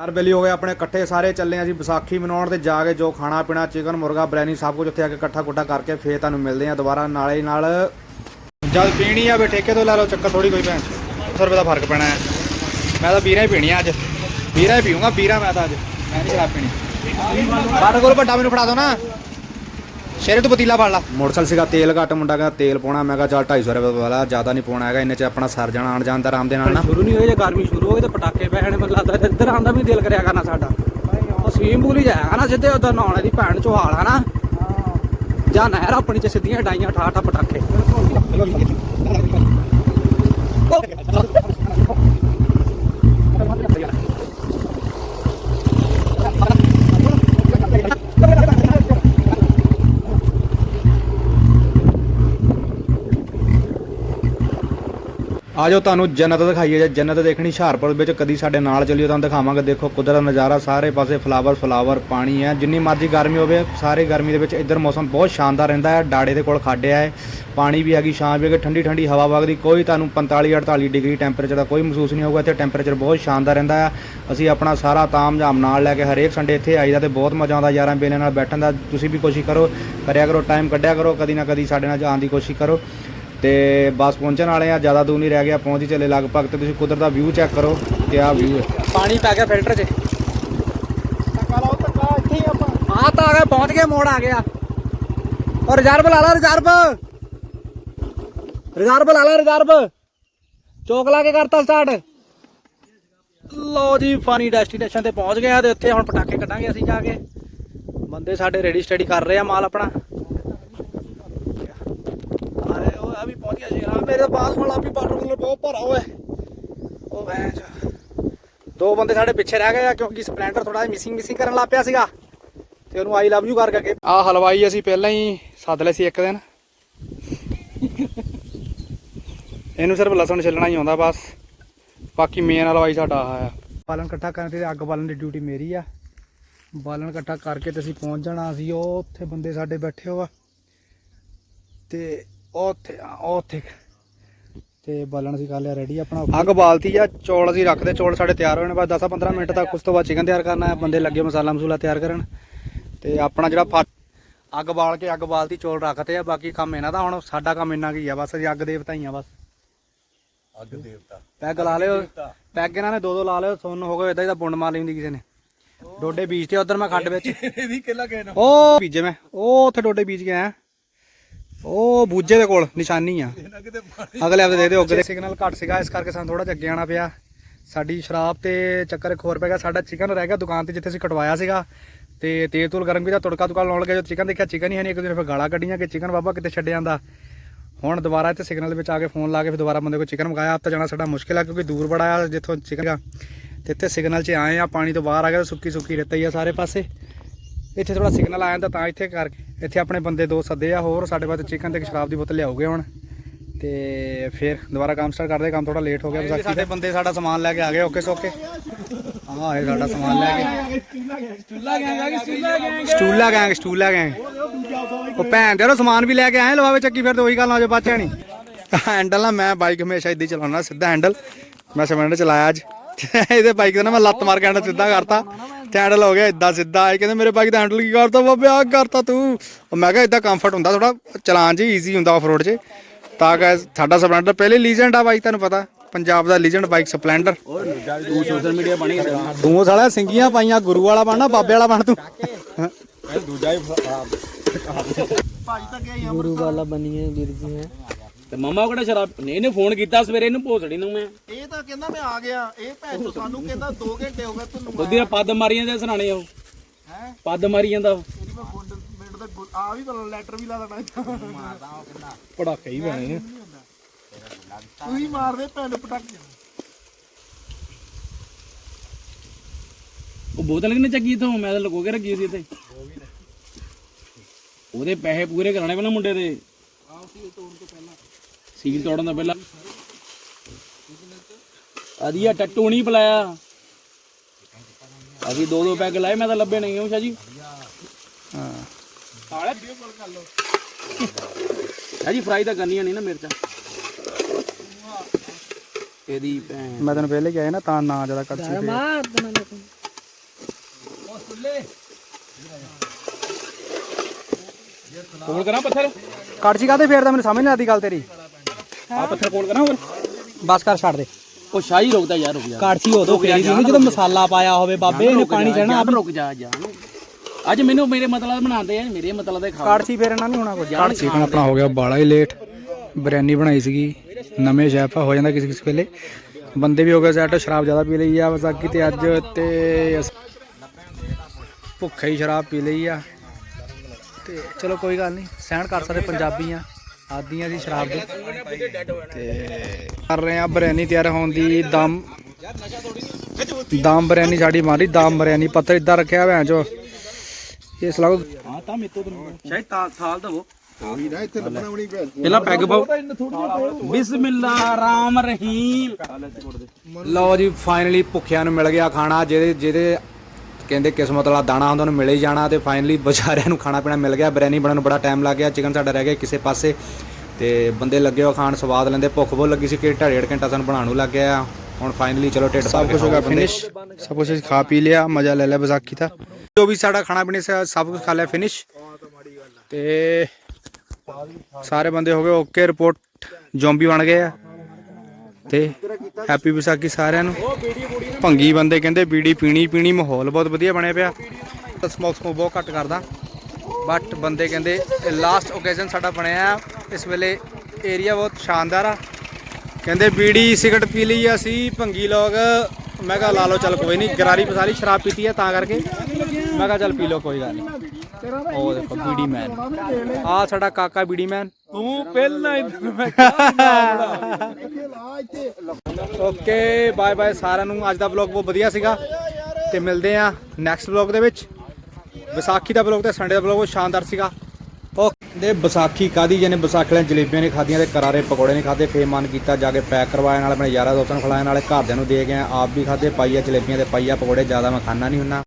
ਯਾਰ ਬੇਲੀ ਹੋ ਗਏ ਆਪਣੇ ਇਕੱਠੇ ਸਾਰੇ ਚੱਲੇ ਆਂ ਅਸੀਂ ਵਿਸਾਖੀ ਮਨਾਉਣ ਤੇ ਜਾ ਕੇ ਜੋ ਖਾਣਾ ਪੀਣਾ ਚਿਕਨ ਮੁਰਗਾ, ਬਿਰਿਆਨੀ, ਸਭ ਕੁਝ ਉੱਥੇ ਆ ਕੇ ਇਕੱਠਾ ਕੁੱਟਾ ਕਰਕੇ ਫੇਰ ਤੁਹਾਨੂੰ ਮਿਲਦੇ ਆ ਦੁਬਾਰਾ। ਨਾਲੇ ਹੀ ਨਾਲ ਜਦ ਪੀਣੀ ਆ ਵੇ ਠੇਕੇ ਤੋਂ ਲੈ ਲਓ, ਚੱਕਰ ਥੋੜੀ ਕੋਈ ਭੈਣ 100 ਰੁਪਏ ਦਾ ਫ਼ਰਕ ਪੈਣਾ ਹੈ। ਮੈਂ ਤਾਂ ਵੀਰਾਂ ਹੀ ਪੀਣੀ ਆ ਅੱਜ। ਵੀਰਾਂ ਹੀ ਪੀਊਂਗਾ, ਬੀਰਾ ਮੈਂ ਤਾਂ ਅੱਜ। ਮੈਂ ਨਹੀਂ ਸ਼ਰਾਬ ਪੀਣੀ। ਬਾਟਾ ਕੋਲ ਵੱਡਾ ਮੈਨੂੰ ਫੜਾ ਦੋ ਨਾ। ਸ਼ੇਰੇ ਤੋਂ ਪਤੀਲਾ ਫੜ ਲਾ। ਮੋਟਰਸਾਈਕਲ ਸੀਗਾ ਤੇਲ ਘੱਟ ਮੁੰਡਾ ਕਹਿੰਦਾ ਤੇਲ ਪਾਉਣਾ। ਮੈਂ ਕਿਹਾ ਚੱਲ 250 ਰੁਪਏ ਵਾਲਾ ਜ਼ਿਆਦਾ ਨਹੀਂ ਪਾਉਣਾ ਹੈਗਾ ਇੰਨੇ ਚ ਆਪਣਾ ਸਰ ਜਾਣਾ ਆਣ ਜਾਣ ਦਾ ਆਰਾਮ ਦੇ ਨਾਲ ਨਾ ਸ਼ੁਰੂ ਨਹੀਂ ਹੋਏ ਜੇ ਗਰਮੀ ਸ਼ੁਰੂ ਹੋ ਗਈ ਤਾਂ ਪਟਾਕੇ ਪੈਣੇ ਮੈਨੂੰ ਲੱਗਦਾ ਇੱਧਰ ਆਂਦਾ ਵੀ ਦਿਲ ਕਰਿਆ ਕਰਨਾ ਸਾਡਾ। ਉਹ ਸਵੀਮ ਪੂਲ ਹੀ ਜਾਇਆ ਨਾ ਸਿੱਧੇ ਉਧਰ ਨਹਾਉਣੇ ਦੀ ਭੈਣ ਚੋਹਾਲ ਹੈ ਨਾ। ਜਾਂ ਨਹਿਰ ਆਪਣੀ ਚ ਸਿੱਧੀਆਂ ਡਾਈਆਂ ਠਾ ਠਾ ਪਟਾਕੇ। ਆਜੋ ਤੁਹਾਨੂੰ ਜੰਨਤ ਦਿਖਾਈਏ ਜੇ ਜੰਨਤ ਦੇਖਣੀ ਹੁਸ਼ਿਆਰਪੁਰ ਵਿੱਚ, ਕਦੀ ਸਾਡੇ ਨਾਲ ਚੱਲਿਓ ਤੁਹਾਨੂੰ ਦਿਖਾਵਾਂਗੇ। ਦੇਖੋ, ਕੁਦਰਤ ਨਜ਼ਾਰਾ, ਸਾਰੇ ਪਾਸੇ ਫਲਾਵਰ ਫਲਾਵਰ ਪਾਣੀ ਹੈ। ਜਿੰਨੀ ਮਰਜ਼ੀ ਗਰਮੀ ਹੋਵੇ, ਸਾਰੇ ਗਰਮੀ ਦੇ ਵਿੱਚ ਇੱਧਰ ਮੌਸਮ ਬਹੁਤ ਸ਼ਾਨਦਾਰ ਰਹਿੰਦਾ ਹੈ। ਡਾੜੇ ਦੇ ਕੋਲ ਖੱਡ ਹੈ। ਪਾਣੀ ਵੀ ਹੈਗੀ, ਛਾਂ ਵੀ ਹੈਗੀ, ਠੰਡੀ ਠੰਡੀ ਹਵਾ ਵਗਦੀ, ਕੋਈ ਤੁਹਾਨੂੰ 45 48 ਡਿਗਰੀ ਟੈਂਪਰੇਚਰ ਦਾ ਕੋਈ ਮਹਿਸੂਸ ਨਹੀਂ ਹੋਊਗਾ। ਇੱਥੇ ਟੈਂਪਰੇਚਰ ਬਹੁਤ ਸ਼ਾਨਦਾਰ ਰਹਿੰਦਾ ਹੈ। ਅਸੀਂ ਆਪਣਾ ਸਾਰਾ ਤਾਮਝਾਮ ਨਾਲ ਲੈ ਕੇ ਹਰੇਕ ਸੰਡੇ ਇੱਥੇ ਆਈਦਾ ਤੇ ਬਹੁਤ ਮਜ਼ਾ ਆਉਂਦਾ, ਯਾਰਾਂ ਬੇਲਿਆਂ ਨਾਲ ਬੈਠਣ ਦਾ। ਤੁਸੀਂ ਵੀ ਕੋਸ਼ਿਸ਼ ਕਰੋ, ਕਰਿਆ ਕਰੋ ਟਾਈਮ ਕੱਢਿਆ ਕਰੋ, ਕਦੀ ਨਾ ਕਦੀ ਸਾਡੇ ਨਾਲ ਆਉਣ ਦੀ ਕੋਸ਼ਿਸ਼ ਕਰੋ। ਤੇ ਬਸ ਪਹੁੰਚਣ ਵਾਲੇ ਆ, ਜ਼ਿਆਦਾ ਦੂਰ ਨਹੀਂ ਰਹਿ ਗਿਆ ਪਹੁੰਚ ਹੀ ਚੱਲੇ ਲਗਭਗ ਤੇ ਤੁਸੀਂ ਕੁਦਰਤ ਦਾ ਵਿਊ ਚੈੱਕ ਕਰੋ ਤੇ ਆਹ ਵਿਊ ਹੈ। ਪਾਣੀ ਪੈ ਗਿਆ ਫਿਲਟਰ 'ਚ। ਆ ਤਾਂ ਆ ਗਿਆ, ਪਹੁੰਚ ਗਏ ਮੋੜ ਆ ਗਿਆ। ਔਰ ਰਿਜ਼ਰਵ ਲਾ ਲਾ ਰਿਜ਼ਰਵ ਰਿਜ਼ਰਵ ਲਾ ਲਾ ਰਿਜ਼ਰਵ ਚੋਕ ਲਾ ਕੇ ਕਰਤਾ ਸਟਾਰਟ ਲੋ ਜੀ ਫਾਨੀ ਡੈਸਟੀਨੇਸ਼ਨ ਤੇ ਪਹੁੰਚ ਗਏ ਆ ਤੇ ਇੱਥੇ ਹੁਣ ਪਟਾਕੇ ਕੱਢਾਂਗੇ ਅਸੀਂ ਜਾ ਕੇ। ਬੰਦੇ ਸਾਡੇ ਰੈਡੀ ਸਟੱਡੀ ਕਰ ਰਹੇ ਆ ਮਾਲ ਆਪਣਾ। ਆ ਵੀ ਪਹੁੰਚ ਗਿਆ ਜੀ। ਆ ਮੇਰੇ ਬਾਸ ਵਾਲਾ ਵੀ ਵਾਟਰ ਕੂਲਰ ਬਹੁਤ ਭਰਾ ਹੋਇਆ। ਉਹ ਭੈਣ ਚੋ। ਦੋ ਬੰਦੇ ਸਾਡੇ ਪਿੱਛੇ ਰਹਿ ਗਏ ਆ ਕਿਉਂਕਿ ਸਪਲੈਂਡਰ ਥੋੜਾ ਜਿਹਾ ਮਿਸਿੰਗ ਮਿਸਿੰਗ ਕਰਨ ਲੱਗ ਪਿਆ ਸੀਗਾ। ਤੇ ਉਹਨੂੰ ਆਈ ਲਵ ਯੂ ਕਰ ਕਰਕੇ। ਆ ਹਲਵਾਈ ਅਸੀਂ ਪਹਿਲਾਂ ਹੀ ਸੱਦ ਲਏ ਸੀ ਇੱਕ ਦਿਨ। ਇਹਨੂੰ ਸਿਰਫ ਲਸਣ ਛਿੱਲਣਾ ਹੀ ਆਉਂਦਾ ਬਸ। ਬਾਕੀ ਮੇਨ ਹਲਵਾਈ ਸਾਡਾ ਆਹ ਆ। ਬਾਲਣ ਇਕੱਠਾ ਕਰਨ ਤੇ ਅੱਗ ਬਾਲਣ ਦੀ ਡਿਊਟੀ ਮੇਰੀ ਆ। ਬਾਲਣ ਇਕੱਠਾ ਕਰਕੇ ਤੇ ਅਸੀਂ ਪਹੁੰਚ ਜਾਣਾ ਸੀ ਉਹ ਉੱਥੇ ਬੰਦੇ ਸਾਡੇ ਬੈਠੇ ਹੋ ਆ। ਤੇ ਉੱਥੇ ਉੱਥੇ। ਤੇ ਬਾਲਣ ਅਸੀਂ ਕਰ ਲਿਆ ਰੈਡੀ ਆਪਣਾ। ਅੱਗ ਬਾਲਤੀ ਆ ਚੌਲ ਅਸੀਂ ਰੱਖਦੇ ਚੌਲ ਸਾਡੇ ਤਿਆਰ ਹੋਏ ਨੇ ਬਸ 10-15 ਮਿੰਟ ਤੱਕ ਉਸ ਤੋਂ ਬਾਅਦ ਚਿਕਨ ਤਿਆਰ ਕਰਨਾ ਹੈ ਬੰਦੇ ਲੱਗੇ ਮਸਾਲਾ ਮਸੂਲਾ ਤਿਆਰ ਕਰਨ। ਤੇ ਆਪਣਾ ਜਿਹੜਾ ਅੱਗ ਬਾਲ ਕੇ ਅੱਗ ਬਾਲਤੀ ਚੌਲ ਰੱਖਤੇ ਆ ਬਾਕੀ ਕੰਮ ਇਹਨਾਂ ਦਾ ਹੁਣ ਸਾਡਾ ਕੰਮ ਇੰਨਾ ਕੀ ਆ ਬਸ ਅਸੀਂ ਅੱਗ ਦੇਵਤਾ ਹੀ ਆ ਬਸ। ਅੱਗ ਦੇਵਤਾ। ਪੈਗ ਲਾ ਲਿਓ ਪੈਗ ਇਹਨਾਂ ਨੇ ਦੋ ਦੋ ਲਾ ਲਿਓ ਸੁਣ ਹੋ ਗਏ ਇਦਾਂ ਹੀ ਤਾਂ ਬੁੰਡ ਮਾਰ ਲਈ ਹੁੰਦੀ ਕਿਸੇ ਨੇ। ਡੋਡੇ ਬੀਜਤੇ ਉਧਰ ਮੈਂ ਖੱਡ ਵਿੱਚ। ਇਹਦੀ ਕਿੱਲਾ ਗਏ ਨਾ ਉਹ ਬੀਜੇ ਮੈਂ ਉਹ ਉੱਥੇ ਡੋਡੇ ਬੀਜ ਕੇ ਆਇਆ। ਉਹ ਬੂਜੇ ਦੇ ਕੋਲ ਨਿਸ਼ਾਨੀ ਆ। ਅਗਲੇ ਹਫ਼ਤੇ ਦੇ ਦਿਓ ਅੱਗੇ ਸਿਗਨਲ ਘੱਟ ਸੀਗਾ ਇਸ ਕਰਕੇ ਸਾਨੂੰ ਥੋੜਾ ਜਿਹਾ ਅੱਗੇ ਆਉਣਾ ਪਿਆ। ਸਾਡੀ ਸ਼ਰਾਬ ਤੇ ਚੱਕਰ ਇੱਕ ਹੋਰ ਪੈ ਗਿਆ ਸਾਡਾ ਚਿਕਨ ਰਹਿ ਗਿਆ ਦੁਕਾਨ ਤੇ ਜਿੱਥੇ ਅਸੀਂ ਕਟਵਾਇਆ ਸੀਗਾ। ਤੇ ਤੇਲ ਤੂਲ ਗਰਮ ਕੀਤਾ ਤੁੜਕਾ ਤੁਕਾ ਲਾਉਣ ਲੱਗੇ ਜਦੋਂ ਚਿਕਨ ਦੇਖਿਆ ਚਿਕਨ ਹੀ ਹੈ ਨਹੀਂ ਇੱਕ ਦਿਨ ਫਿਰ ਗਾਲਾਂ ਕੱਢੀਆਂ ਕਿ ਚਿਕਨ ਬਾਬਾ ਕਿਤੇ ਛੱਡ ਜਾਂਦਾ। ਹੁਣ ਦੁਬਾਰਾ ਇੱਥੇ ਸਿਗਨਲ ਵਿੱਚ ਆ ਕੇ ਫੋਨ ਲਾ ਕੇ ਫਿਰ ਦੁਬਾਰਾ ਬੰਦੇ ਕੋਲ ਚਿਕਨ ਮੰਗਾਇਆ। ਆਪ ਤਾਂ ਜਾਣਾ ਸਾਡਾ ਮੁਸ਼ਕਿਲ ਆ ਕਿਉਂਕਿ ਦੂਰ ਬੜਾ ਆ ਜਿੱਥੋਂ ਚਿਕਨ ਆ। ਤੇ ਇੱਥੇ ਸਿਗਨਲ 'ਚ ਆਏ ਆ ਪਾਣੀ ਤੋਂ ਬਾਹਰ ਆ ਗਏ ਸੁੱਕੀ ਸੁੱਕੀ ਰੇਤਾ ਹੀ ਆ ਸਾਰੇ ਪਾਸੇ। ਇੱਥੇ ਥੋੜਾ ਸਿਗਨਲ ਆ ਜਾਂਦਾ ਤਾਂ ਇੱਥੇ ਕਰਕੇ ਇੱਥੇ ਆਪਣੇ ਬੰਦੇ ਦੋ ਸੱਦੇ ਆ ਹੋਰ ਸਾਡੇ ਪਾਸ ਚਿਕਨ ਤੇ ਸ਼ਰਾਬ ਦੀ ਬੋਤਲ ਲਿਆਉਗੇ ਹੁਣ। ਤੇ ਫਿਰ ਦੁਬਾਰਾ ਕੰਮ ਸਟਾਰਟ ਕਰਦੇ ਕੰਮ ਥੋੜਾ ਲੇਟ ਹੋ ਗਿਆ ਵਿਸਾਖੀ ਸਾਡੇ ਬੰਦੇ ਸਾਡਾ ਸਮਾਨ ਲੈ ਕੇ ਆ ਗਏ ਓਕੇ ਸੋਕੇ। ਆਹ ਇਹ ਸਾਡਾ ਸਮਾਨ ਲੈ ਕੇ। ਸਟੂਲਾ ਗੈਂਗ ਸਟੂਲਾ ਗੈਂਗ ਉਹ ਭੈਣ ਦੇ ਉਹ ਸਮਾਨ ਵੀ ਲੈ ਕੇ ਆਏ ਲਵਾਵੇ ਚੱਕੀ ਫਿਰ ਤੇ ਉਹੀ ਗੱਲ ਨਾ ਜੋ ਬਾਚਿਆ ਨਹੀਂ। ਹੈਂਡਲ ਨਾ ਮੈਂ ਬਾਈਕ ਹਮੇਸ਼ਾ ਇਦਾਂ ਹੀ ਚਲਾਉਣਾ ਸਿੱਧਾ ਹੈਂਡਲ ਮੈਂ ਸਿਮਰਨ ਚਲਾਇਆ ਅੱਜ। ਇਹਦੇ ਬਾਈਕ ਤੇ ਨਾ ਮੈਂ ਲੱਤ ਮਾਰ ਕੇ ਹੈਂਡਲ ਸਿੱਧਾ ਕਰਤਾ। ਤੇ ਹੈਂਡਲ ਹੋ ਗਿਆ ਇਦਾਂ ਸਿੱਧਾ ਇਹ ਕਹਿੰਦੇ ਮੇਰੇ ਬਾਈਕ ਦਾ ਹੈਂਡਲ ਕੀ ਕਰਤਾ ਬਾਬੇ ਆ ਕਰਤਾ ਤੂੰ। ਉਹ ਮੈਂ ਕਿਹਾ ਇਦਾਂ ਕੰਫਰਟ ਹੁੰਦਾ ਥੋੜਾ ਚਲਾਨ ਜੀ ਈਜ਼ੀ ਹੁੰਦਾ ਆਫ ਰੋਡ 'ਚ। ਤਾਂ ਕਿ ਸਾਡਾ ਸਪਲੈਂਡਰ ਪਹਿਲੇ ਲੀਜੈਂਡ ਆ ਬਾਈਕ ਤੁਹਾਨੂੰ ਪਤਾ ਪੰਜਾਬ ਦਾ ਲੀਜੈਂਡ ਬਾਈਕ ਸਪਲੈਂਡਰ ਤੂੰ ਸੋਸ਼ਲ ਮੀਡੀਆ ਬਣੀ ਤੂੰ ਸਾਲਾ ਸਿੰਗੀਆਂ ਪਾਈਆਂ ਗੁਰੂ ਵਾਲਾ ਬਣਨਾ ਬਾਬੇ ਵਾਲਾ ਬਣ ਤੂੰ। ਦੂਜਾ ਹੀ ਗੁਰੂ ਵਾਲਾ ਬਣੀਏ ਵੀਰ ਜੀ ਹੈ। ਤੇ ਮਮਾ ਕੋਲ ਸ਼ਰਾਬ ਨਹੀਂ ਇਹਨੇ ਫੋਨ ਕੀਤਾ ਸਵੇਰੇ ਇਹਨੂੰ ਭੋਸੜੀ ਨੂੰ ਮੈਂ। ਇਹ ਤਾਂ ਕਹਿੰਦਾ ਮੈਂ ਆ ਗਿਆ। ਇਹ ਭੈਣ ਚੋ ਸਾਨੂੰ ਕਹਿੰਦਾ 2 ਘੰਟੇ ਹੋ ਗਏ ਤੁਹਾਨੂੰ ਉਹਦੀ ਨਾਲ ਪੱਦ ਮਾਰੀਆਂ ਦੇ ਸਰਾਣੇ ਉਹ। ਹੈ? ਪੱਦ ਮਾਰੀ ਜਾਂਦਾ ਇਹਦੀ ਮੈਂ ਫੁੰਡ ਮਿੰਟ ਦਾ ਆ ਵੀ ਤਾਂ ਲੈਟਰ ਵੀ ਲਾ ਦੇਣਾ ਪੜਾਕੇ ਹੀ ਬਣੇ ਤੂੰ ਹੀ ਮਾਰਦੇ ਭੈਣ ਨੂੰ ਪਟਾਕੇ। ਉਹ ਬੋਤਲ ਕਿਨੇ ਚੱਕੀ ਇਥੋਂ? ਮੈਂ ਤਾਂ ਲੁਕੋ ਕੇ ਰੱਖੀ ਸੀ ਇੱਥੇ। ਉਹਦੇ ਪੈਸੇ ਪੂਰੇ ਕਰਾਣੇ ਪਹਿਲਾਂ ਮੁੰਡੇ ਦੇ। ਸੀਲ ਤੋੜਨ ਤੋਂ ਪਹਿਲਾਂ। ਅਦੀਆ ਟੱਟੂ ਨਹੀਂ ਪਲਾਇਆ। ਅਸੀਂ ਦੋ ਦੋ ਪੈਗ ਲਾਏ ਮੈਂ ਤਾਂ ਲੱਭੇ ਨਹੀਂ ਉਸ਼ਾ ਜੀ। ਹਾਂ। ਸਾਲੇ ਵੀਡੀਓ ਕਾਲ ਕਰ ਲਓ। ਜੀ ਫਰਾਈ ਤਾਂ ਕਰਨੀਆਂ ਨਹੀਂ ਨਾ ਮਿਰਚਾਂ। ਇਹਦੀ ਭੈਣ। ਮੈਂ ਤੈਨੂੰ ਪਹਿਲੇ ਕਿਹਾ ਸੀ ਨਾ ਤਾਂ ਨਾ ਜ਼ਿਆਦਾ ਕੜਛੀ ਤੇ ਮਾਰ ਕੋਲ ਕਰਾਂ ਪੱਥਰ? ਕੜਛੀ ਕਾਤੇ ਫੇਰਦਾ ਮੈਨੂੰ ਸਮਝ ਨਹੀਂ ਆਦੀ ਗੱਲ ਤੇਰੀ। ਆ ਪੱਥਰ ਕੋਲ ਕਰਾਂ ਹੋਰ? ਬਸ ਕਰ ਛੱਡ ਦੇ। ਉਹ ਸ਼ਾਹੀ ਰੁਕਦਾ ਯਾਰ ਰੁਕ ਜਾ। ਕੜਛੀ ਉਦੋਂ ਫੇਰੀ ਦੀ ਜਦੋਂ ਮਸਾਲਾ ਪਾਇਆ ਹੋਵੇ ਬਾਬੇ ਇਹਨੇ ਪਾਣੀ ਚੜਨਾ ਯਾਰ ਰੁਕ ਜਾ ਜਾਨ ਅੱਜ ਮੈਨੂੰ ਮੇਰੇ ਮਤਲਬ ਬਣਾਉਂਦੇ ਆ ਮੇਰੇ ਮਤਲਬ ਦੇ ਖਾ। ਕੜਛੀ ਫੇਰਨਾ ਨਹੀਂ ਹੋਣਾ ਕੁਝ ਚਿਕਨ ਆਪਣਾ ਹੋ ਗਿਆ ਬਾਲਾ ਹੀ ਲੇਟ ਬਿਰਿਆਨੀ ਬਣਾਈ ਸੀਗੀ ਨਵੇਂ ਸ਼ੈਫ ਆ ਹੋ ਜਾਂਦਾ ਕਿਸੇ ਕਿਸੇ ਵੇਲੇ। ਬੰਦੇ ਵੀ ਹੋ ਗਏ ਸੈਟ ਸ਼ਰਾਬ ਜ਼ਿਆਦਾ ਪੀ ਲਈ ਆ ਵਿਸਾਖੀ ਤੇ ਅੱਜ ਤੇ ਭੁੱਖੇ ਹੀ ਸ਼ਰਾਬ ਪੀ ਲਈ ਆ। ਤੇ ਚਲੋ ਕੋਈ ਗੱਲ ਨਹੀਂ ਸਹਿਣ ਕਰ ਸਕਦੇ ਪੰਜਾਬੀ ਆ। ਆਦੀਆਂ ਦੀ ਸ਼ਰਾਬ ਦੇ ਤੇ ਕਰ ਰਹੇ ਆ ਬਿਰਿਆਨੀ ਤਿਆਰ ਹੋਣ ਦੀ ਦਮ। ਦਮ ਬਿਰਿਆਨੀ ਸਾਡੀ ਮਾਰੀ ਦਮ ਬਿਰਿਆਨੀ ਪੱਤਰ ਇਦਾਂ ਰੱਖਿਆ ਭੈਣ ਚੋ ਇਹ ਸਲਾਹ ਹਾਂ ਤਾਂ ਮੇਤੋਂ ਸ਼ਾਇਦ ਤਾਲ ਥਾਲ ਦਵੋ ਪਹਿਲਾਂ ਪੈਗ ਪਾਓ। ਬਿਸਮਿਲ੍ਲਾ ਰਾਮ ਰਹੀਮ। ਲਓ ਜੀ ਫਾਈਨਲੀ ਭੁੱਖਿਆਂ ਨੂੰ ਮਿਲ ਗਿਆ ਖਾਣਾ ਜਿਹਦੇ ਜਿਹਦੇ ਕਹਿੰਦੇ ਕਿਸਮਤ ਵਾਲਾ ਦਾਣਾ ਹੁੰਦਾ ਉਹਨੂੰ ਮਿਲ ਹੀ ਜਾਣਾ ਤੇ ਫਾਈਨਲੀ ਵਿਚਾਰਿਆਂ ਨੂੰ ਖਾਣਾ ਪੀਣਾ ਮਿਲ ਗਿਆ। ਬਿਰਿਆਨੀ ਬਣਨ ਨੂੰ ਬੜਾ ਟਾਈਮ ਲੱਗ ਗਿਆ ਚਿਕਨ ਸਾਡਾ ਰਹਿ ਗਿਆ ਕਿਸੇ ਪਾਸੇ। ਤੇ ਬੰਦੇ ਲੱਗੇ ਹੋ ਖਾਣ ਸਵਾਦ ਲੈਂਦੇ ਭੁੱਖ ਬਹੁਤ ਲੱਗੀ ਸੀ ਕਿ ਢਾਈ ਡੇਢ ਘੰਟਾ ਸਾਨੂੰ ਬਣਾਉਣ ਨੂੰ ਲੱਗ ਗਿਆ। ਹੁਣ ਫਾਈਨਲੀ ਚਲੋ ਢਿੱਡ ਸਭ ਕੁਝ ਹੋ ਗਿਆ ਫਿਨਿਸ਼ ਸਭ ਕੁਝ ਖਾ ਪੀ ਲਿਆ ਮਜ਼ਾ ਲੈ ਲਿਆ ਵਿਸਾਖੀ ਦਾ ਜੋ ਵੀ ਸਾਡਾ ਖਾਣਾ ਪੀਣਾ ਸਭ ਕੁਝ ਖਾ ਲਿਆ ਫਿਨਿਸ਼ ਤੇ ਸਾਰੇ ਬੰਦੇ ਹੋ ਗਏ ਓਕੇ ਰਿਪੋਰਟ ਜ਼ੋਂਬੀ ਬਣ ਗਏ ਆ। ਤੇ ਹੈਪੀ ਵਿਸਾਖੀ ਸਾਰਿਆਂ ਨੂੰ। ਭੰਗੀ ਬੰਦੇ ਕਹਿੰਦੇ ਬੀੜੀ ਪੀਣੀ ਪੀਣੀ ਮਾਹੌਲ ਬਹੁਤ ਵਧੀਆ ਬਣਿਆ ਪਿਆ। ਸਮੋਕ ਸਮੋਕ ਬਹੁਤ ਘੱਟ ਕਰਦਾ। ਬਟ ਬੰਦੇ ਕਹਿੰਦੇ ਲਾਸਟ ਓਕੇਜ਼ਨ ਸਾਡਾ ਬਣਿਆ। ਇਸ ਵੇਲੇ ਏਰੀਆ ਬਹੁਤ ਸ਼ਾਨਦਾਰ ਆ। ਕਹਿੰਦੇ ਬੀੜੀ ਸਿਗਰਟ ਪੀ ਲਈ ਅਸੀਂ, ਭੰਗੀ ਲੋਕ। ਮੈਂ ਕਿਹਾ ਲਾ ਲਓ, ਚੱਲ ਕੋਈ ਨਹੀਂ, ਗਰਾਰੀ ਪਸਾਰੀ ਸ਼ਰਾਬ ਪੀਤੀ ਆ ਤਾਂ ਕਰਕੇ। ਮੈਂ ਕਿਹਾ ਚੱਲ ਪੀ ਲਓ, ਕੋਈ ਗੱਲ ਨਹੀਂ। ਉਹ ਦੇਖੋ ਬੀੜੀ ਮੈਨ ਆ ਸਾਡਾ ਕਾਕਾ ਬੀੜੀ ਮੈਨ ਤੂੰ ਪਹਿਲਾਂ ਹੀ ਮੈਂ ਓਕੇ, ਬਾਏ ਬਾਏ ਸਾਰਿਆਂ ਨੂੰ। ਅੱਜ ਦਾ ਵਲੌਗ ਬਹੁਤ ਵਧੀਆ ਸੀਗਾ। ਤੇ ਮਿਲਦੇ ਆ ਨੈਕਸਟ ਵਲੌਗ ਦੇ ਵਿੱਚ। ਵਿਸਾਖੀ ਦਾ ਵਲੌਗ ਤੇ ਸੰਡੇ ਦਾ ਵਲੌਗ ਬਹੁਤ ਸ਼ਾਨਦਾਰ ਸੀਗਾ। ਓਕੇ, ਦੇ ਵਿਸਾਖੀ ਕਾਦੀ ਜਿਹਨੇ ਵਿਸਾਖੀ ਵਾਲੀਆਂ ਜਲੇਬੀਆਂ ਨੇ ਖਾਧੀਆਂ ਤੇ ਕਰਾਰੇ ਪਕੌੜੇ ਨੇ ਖਾਦੇ ਫੇਰ ਮਨ ਕੀਤਾ ਜਾ ਕੇ ਪੈਕ ਕਰਵਾਇਆ ਨਾਲ ਆਪਣੇ ਯਾਰਾਂ ਦੋਸਤਾਂ ਨੂੰ ਖਿਲਾਇਆ ਨਾਲੇ। ਘਰਦਿਆਂ ਨੂੰ ਦੇ ਗਿਆ ਆਪ ਵੀ ਖਾਦੇ ਪਾਈਆ ਜਲੇਬੀਆਂ ਤੇ ਪਾਈਆ ਪਕੌੜੇ, ਜ਼ਿਆਦਾ ਮੈਂ ਖਾਣਾ ਨਹੀਂ ਹੁੰਨਾ